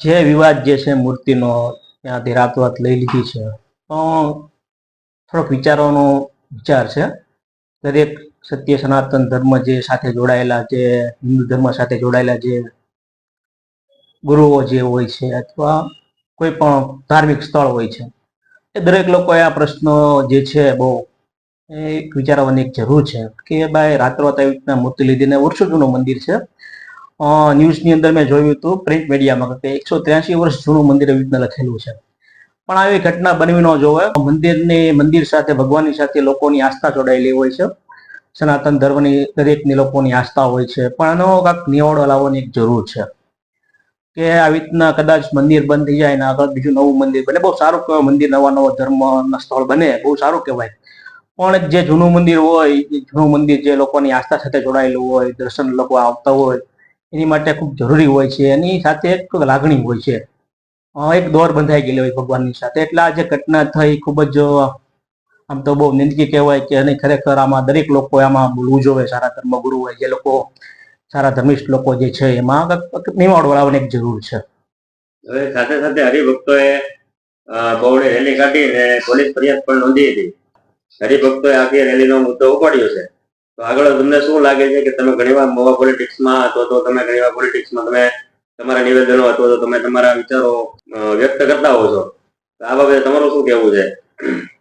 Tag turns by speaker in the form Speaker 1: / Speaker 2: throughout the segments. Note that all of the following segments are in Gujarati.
Speaker 1: જે વિવાદ જે છે મૂર્તિનો ત્યાંથી રાતોરાત લઈ લીધી છે. પણ થોડોક વિચારવાનો વિચાર છે. દરેક સત્ય સનાતન ધર્મ જે સાથે જોડાયેલા જે હિન્દુ ધર્મ સાથે જોડાયેલા જે ગુરુઓ જે હોય છે અથવા કોઈ પણ ધાર્મિક સ્થળ હોય છે. એ દરેક લોકોએ આ પ્રશ્નો જે છે બહુ એ વિચારવાની એક જરૂર છે કે ભાઈ રાત્રોરાત આવી રીતના મૂર્તિ લીધીને વર્ષો જૂનું મંદિર છે. ન્યૂઝની અંદર મેં જોયું હતું, પ્રિન્ટ મીડિયામાં, કે એકસો ત્ર્યાસી વર્ષ જૂનું મંદિર એવી રીતના લખેલું છે. પણ આવી ઘટના બનવી ન જોવે, મંદિરની, મંદિર સાથે, ભગવાનની સાથે લોકોની આસ્થા જોડાયેલી હોય છે. સનાતન ધર્મની દરેકની લોકોની આસ્થા હોય છે. પણ આનો કાંઈક નિવાડો લાવવાની એક જરૂર છે. કે આવી રીતના કદાચ મંદિર બંધ થઈ જાય ને આગળ બીજું નવું મંદિર બને. બહુ સારું કહેવાય મંદિર, નવા નવા ધર્મના સ્થળ બને, બહુ સારું કહેવાય. પણ જે જૂનું મંદિર હોય, એ જૂનું મંદિર જે લોકોની આસ્થા સાથે જોડાયેલું હોય, દર્શન લોકો આવતા હોય એની માટે ખૂબ જરૂરી હોય છે. એની સાથે એક લાગણી હોય છે. એક દોર બંધાઈ ગયેલી હોય ભગવાનની સાથે. એટલે આ જે ઘટના થઈ ખૂબ જ આમ તો બહુ નિંદકી કહેવાય કે અને ખરેખર આમાં દરેક લોકો આમાં બોલવું જોવે સારા ધર્મગુરુ હોય જે લોકો સારા ધર્મિષ્ઠ લોકો જે છે એમાં નિવાડ વળાવવાની જરૂર છે.
Speaker 2: હવે સાથે સાથે હરિભક્તોએ અ, રેલી રેલી કાઢીને પોલીસ ફરિયાદ પણ નોંધી હતી. હરિભક્તોએ આખી રેલીનો મુદ્દો ઉપાડ્યો છે. તો આગળ તમને શું લાગે છે કે તમે ઘણીવાર મોવા પોલિટિક્સમાં અથવા તો તમે ઘણીવાર પોલિટિક્સમાં તમે તમારા નિવેદનો અથવા તો તમે તમારા વિચારો વ્યક્ત કરતા હો છો? તો આ બાબતે તમારું શું કહેવું છે?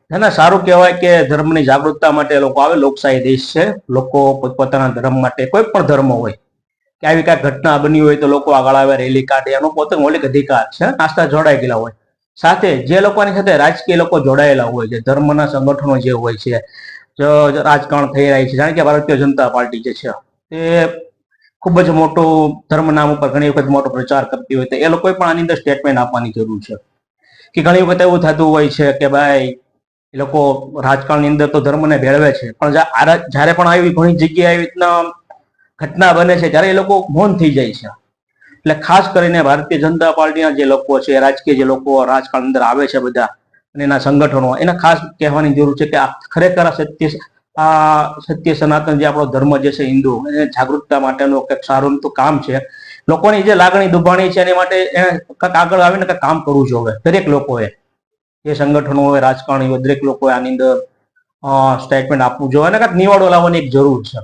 Speaker 1: ના ના, સારું કહેવાય કે ધર્મની જાગૃતતા માટે લોકો આવે, લોકશાહી દેશ છે. લોકો પોતપોતાના ધર્મ માટે કોઈ પણ ધર્મ હોય કે આવી કાંઈ ઘટના બની હોય તો લોકો આગળ આવે, રેલી કાઢે. એનો પોતે મૌલિક અધિકાર છે. આસ્થા જોડાઈ ગયેલા હોય. સાથે જે લોકોની સાથે રાજકીય લોકો જોડાયેલા હોય છે ધર્મના સંગઠનો જે હોય છે રાજકારણ થઈ રહી છે. જાણે કે ભારતીય જનતા પાર્ટી જે છે, તે ખૂબ જ મોટો ધર્મ નામ ઉપર ઘણી વખત મોટો પ્રચાર કરતી હોય તો એ લોકોએ પણ આની અંદર સ્ટેટમેન્ટ આપવાની જરૂર છે. કે ઘણી વખત એવું થતું હોય છે કે ભાઈ, એ લોકો રાજકારણની અંદર તો ધર્મને ભેળવે છે, પણ જ્યારે પણ આવી ઘણી જગ્યાએ આવી રીતના ઘટના બને છે, ત્યારે એ લોકો મૌન થઈ જાય છે. એટલે ખાસ કરીને ભારતીય જનતા પાર્ટીના જે લોકો છે, રાજકીય જે લોકો રાજકારણ અંદર આવે છે બધા અને એના સંગઠનો. એને ખાસ કહેવાની જરૂર છે કે આ ખરેખર સત્ય આ સત્ય સનાતન જે આપણો ધર્મ જે છે હિન્દુ, એને જાગૃતતા માટેનું કંઈક સારું તો કામ છે. લોકોની જે લાગણી દુભાણી છે એની માટે એને કંઈક આગળ આવીને કંઈક કામ કરવું જોઈએ દરેક લોકોએ. જે સંગઠનો હોય, રાજકારણી હોય, દરેક લોકોએ આની અંદર સ્ટેટમેન્ટ આપવું જોઈએ અને કંઈક નિવાડો લાવવાની એક જરૂર છે.